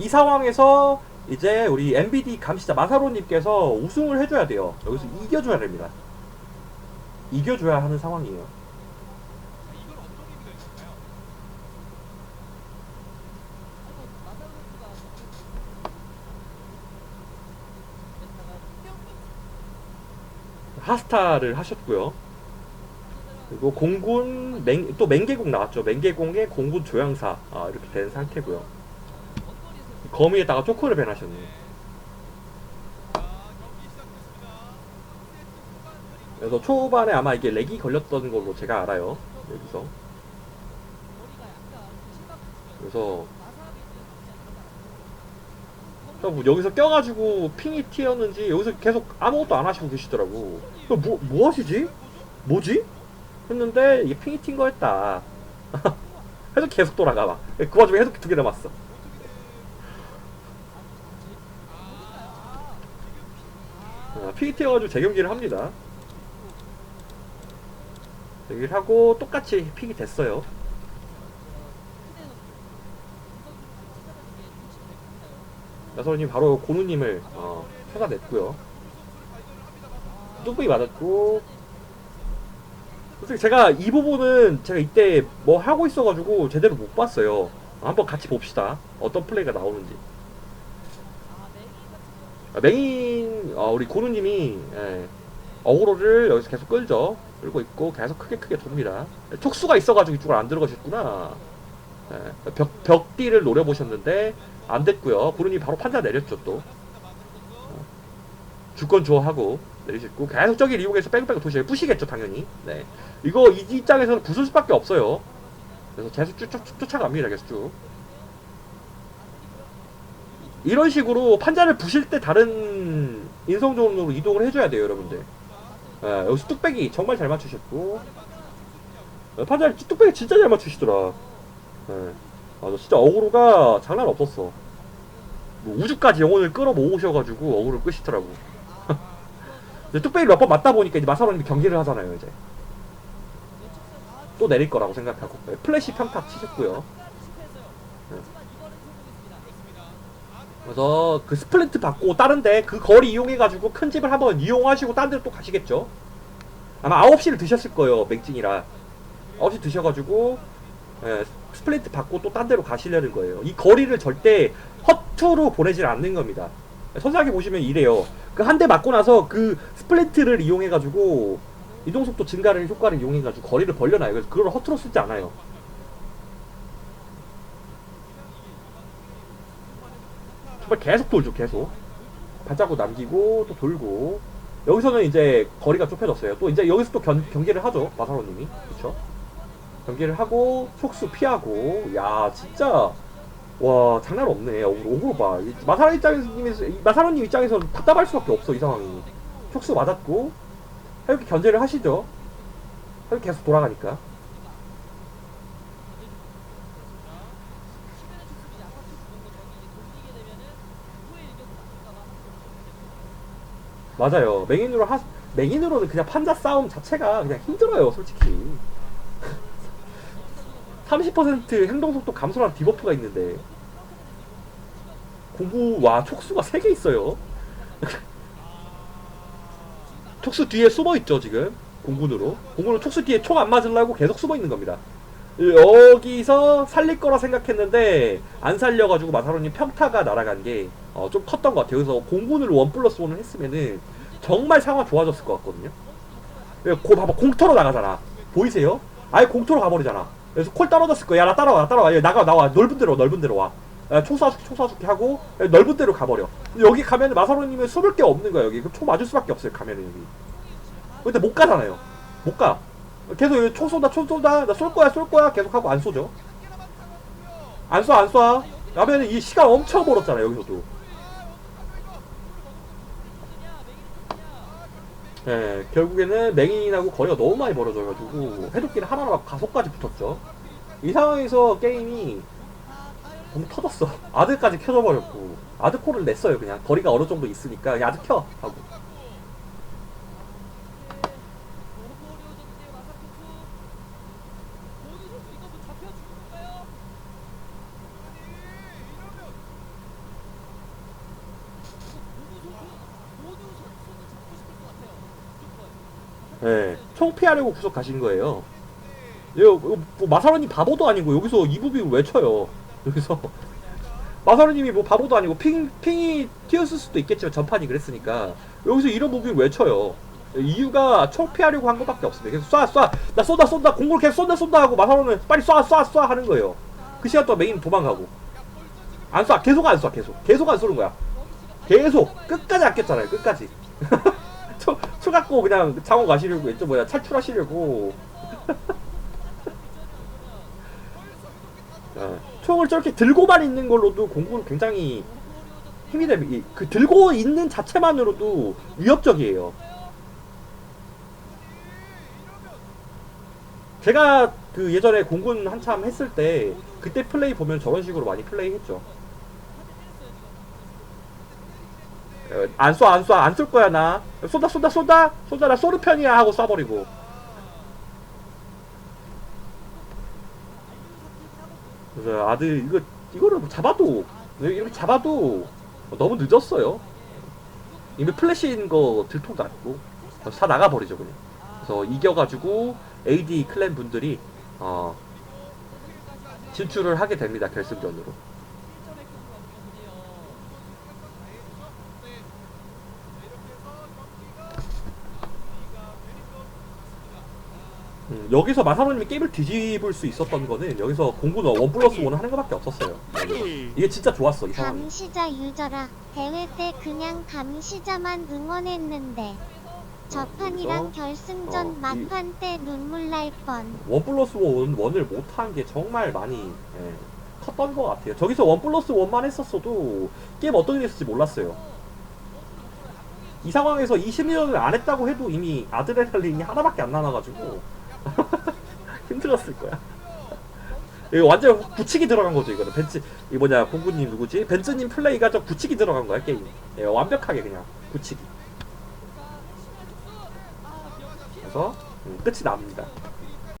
이 상황에서 이제 우리 MBD 감시자 마사로님께서 우승을 해줘야 돼요. 여기서 이겨줘야 됩니다. 이겨줘야 하는 상황이에요. 하스타를 하셨고요. 그리고 공군 맹, 또 맹계공 나왔죠. 맹계공의 공군 조향사 아, 이렇게 된 상태고요. 거미에다가 초코를 그리고 그래서 초반에 아마 이게 렉이 걸렸던 걸로 제가 알아요. 여기서. 그래서 형, 여기서 껴가지고 핑이 튀었는지 여기서 계속 아무것도 안 하시고 계시더라고. 어, 뭐, 뭐 하시지? 뭐지? 했는데 이게 핑이 튄 거였다. 해서 계속 돌아가 봐. 그 와중에 해독 두개 남았어. 어, 핑이 튀어가지고 재경기를 합니다. 재경기를 하고 똑같이 핑이 됐어요. 나서님 바로 고누님을 어, 찾아냈고요. 뚝배기 맞았고 솔직히 제가 이 부분은 제가 이때 뭐 하고 있어가지고 제대로 못 봤어요. 한번 같이 봅시다. 어떤 플레이가 나오는지. 아, 메인 어, 우리 고누님이 예, 어그로를 여기서 계속 끌죠. 끌고 있고 계속 크게 크게 돕니다. 촉수가 있어가지고 이쪽을 안 들어가셨구나. 예, 벽 벽띠를 노려보셨는데 안 됐고요. 고누님 바로 판자 내렸죠 또. 어, 주권 주어하고 내리셨고 계속 저기를 이용해서 빼고빼고 도시에 부시겠죠 당연히. 네. 이거 이 입장에서는 부술 수밖에 없어요. 그래서 계속 쫓아갑니다 계속 쭉. 이런 식으로 판자를 부실 때 다른 인성존으로 이동을 해줘야 돼요 여러분들. 예, 여기서 뚝배기 정말 잘 맞추셨고 어, 판자를 뚝배기 진짜 잘 맞추시더라. 예. 아, 너 진짜 어그로가 장난 없었어. 뭐 우주까지 영혼을 끌어모으셔가지고 어그로 끄시더라고. 뚝배기를 몇번 맞다 보니까 이제 마사로님이 경기를 하잖아요, 이제. 또 내릴 거라고 생각하고. 네, 플래시 평타 치셨고요. 그래서 그 스플린트 받고 다른데 그 거리 이용해가지고 큰 집을 한번 이용하시고 딴 데로 또 가시겠죠? 아마 9시를 드셨을 거예요, 맥진이라. 9시 드셔가지고, 예, 스플린트 받고 또 딴 데로 가시려는 거예요. 이 거리를 절대 허투루 보내질 않는 겁니다. 선생님이 보시면 이래요. 그 한 대 맞고 나서 그 스플린트를 이용해가지고 이동속도 증가를 효과를 이용해가지고 거리를 벌려놔요. 그래서 그걸 허투루 쓰지 않아요. 정말 계속 돌죠, 계속. 발자국 남기고 또 돌고. 여기서는 이제 거리가 좁혀졌어요. 또 이제 여기서 또 견, 경기를 하죠, 마사로님이. 그쵸? 경기를 하고 촉수 피하고 야 진짜 와 장난 없네 오그로 오그로 봐이 마사로 입장에서 마사로님 입장에서는 답답할 수밖에 없어 이 상황이 촉수 맞았고 이렇게 견제를 하시죠 계속 돌아가니까 맞아요. 맹인으로 하 맹인으로는 그냥 판자 싸움 자체가 그냥 힘들어요 솔직히. 30% 행동 속도 감소라는 디버프가 있는데. 공부 와 촉수가 3개 있어요. 촉수 뒤에 숨어 있죠 지금. 공군으로. 공군은 촉수 뒤에 총 안 맞으려고 계속 숨어 있는 겁니다. 여기서 살릴 거라 생각했는데 안 살려가지고 마사로님 평타가 날아간 게 어, 좀 컸던 것 같아요 그래서 공군을 원 플러스 원을 했으면은 정말 상황 좋아졌을 것 같거든요 고 봐봐 공터로 나가잖아 보이세요? 아예 공터로 가버리잖아 그래서 콜 떨어졌을 거야. 야, 나 따라와, 나 따라와. 야, 나가, 나와. 넓은 데로, 와, 넓은 데로 와. 야, 총 쏴줄게, 총 쏴줄게 하고, 야, 넓은 데로 가버려. 여기 가면 마사로님은 쏘을 게 없는 거야, 여기. 그럼 총 맞을 수밖에 없어요, 가면은 여기. 근데 못 가잖아요. 못 가. 계속 여기 총 쏜다, 총 쏜다. 나 쏠 거야, 쏠 거야. 계속 하고 안 쏘죠. 안 쏴, 안 쏴. 라면은 이 시간 엄청 벌었잖아, 여기서도. 예, 결국에는 맹인하고 거리가 너무 많이 벌어져가지고 해독기는 하나로 가속까지 붙었죠. 이 상황에서 게임이 너무 터졌어. 아드까지 켜져버렸고 아드 코를 냈어요. 그냥 거리가 어느 정도 있으니까 아드 켜 하고. 예, 총 피하려고 구석 가신 거예요. 이거 뭐 마사로님 바보도 아니고 여기서 이부빙을 왜 쳐요? 여기서 마사로님이 뭐 바보도 아니고 핑 핑이 튀었을 수도 있겠지만 전판이 그랬으니까 여기서 이런 무빙을 왜 쳐요? 이유가 총 피하려고 한 것밖에 없습니다. 계속 쏴 쏴, 나 쏜다 쏜다 공을 계속 쏜다 쏜다 하고 마사로는 빨리 쏴 쏴 쏴 하는 거예요. 그 시간 동안 메인 도망가고 안 쏴 계속 안 쏴 계속 계속 안 쏘는 거야. 계속 끝까지 아꼈잖아요 끝까지. 초, 초 갖고 그냥 장어 가시려고 했죠. 뭐야 탈출하시려고. 어, 총을 저렇게 들고만 있는 걸로도 공군은 굉장히 힘이 됩니다. 이- 그 들고 있는 자체만으로도 위협적이에요. 제가 그 예전에 공군 한참 했을 때 그때 플레이 보면 저런 식으로 많이 플레이 했죠 어, 안 쏴, 안 쏴, 안 쏠 거야, 나. 쏜다, 쏜다, 쏜다! 쏜다, 나 쏘는 편이야! 하고 쏴버리고. 그래서 아들, 이거, 이거를 잡아도, 이렇게 잡아도 너무 늦었어요. 이미 플래시인 거 들통도. 그래서 다 나가버리죠, 그냥. 그래서 이겨가지고, AD 클랜 분들이, 어, 진출을 하게 됩니다, 결승전으로. 음, 여기서 마사로님이 게임을 뒤집을 수 있었던 거는 여기서 공군은 원 플러스 원을 하는 것밖에 없었어요. 이게 진짜 좋았어 이 상황이. 감시자 유저라 대회 때 그냥 감시자만 응원했는데 저판이랑 결승전 어, 이- 막판 때 눈물 날 뻔. 원 플러스 원 원을 못한 게 정말 많이 예, 컸던 것 같아요. 저기서 원 플러스 원만 했었어도 게임 어떤 일이 있을지 몰랐어요. 이 상황에서 20년을 안 했다고 해도 이미 아드레날린이 하나밖에 안 남아가지고 힘들었을 거야. 이거 완전 굳히기 들어간 거죠 이거는 벤츠 이 뭐냐 공구님 누구지 벤츠님 플레이가 좀 굳히기 들어간 거야 게임. 예, 완벽하게 그냥 굳히기. 그래서 음, 끝이 납니다.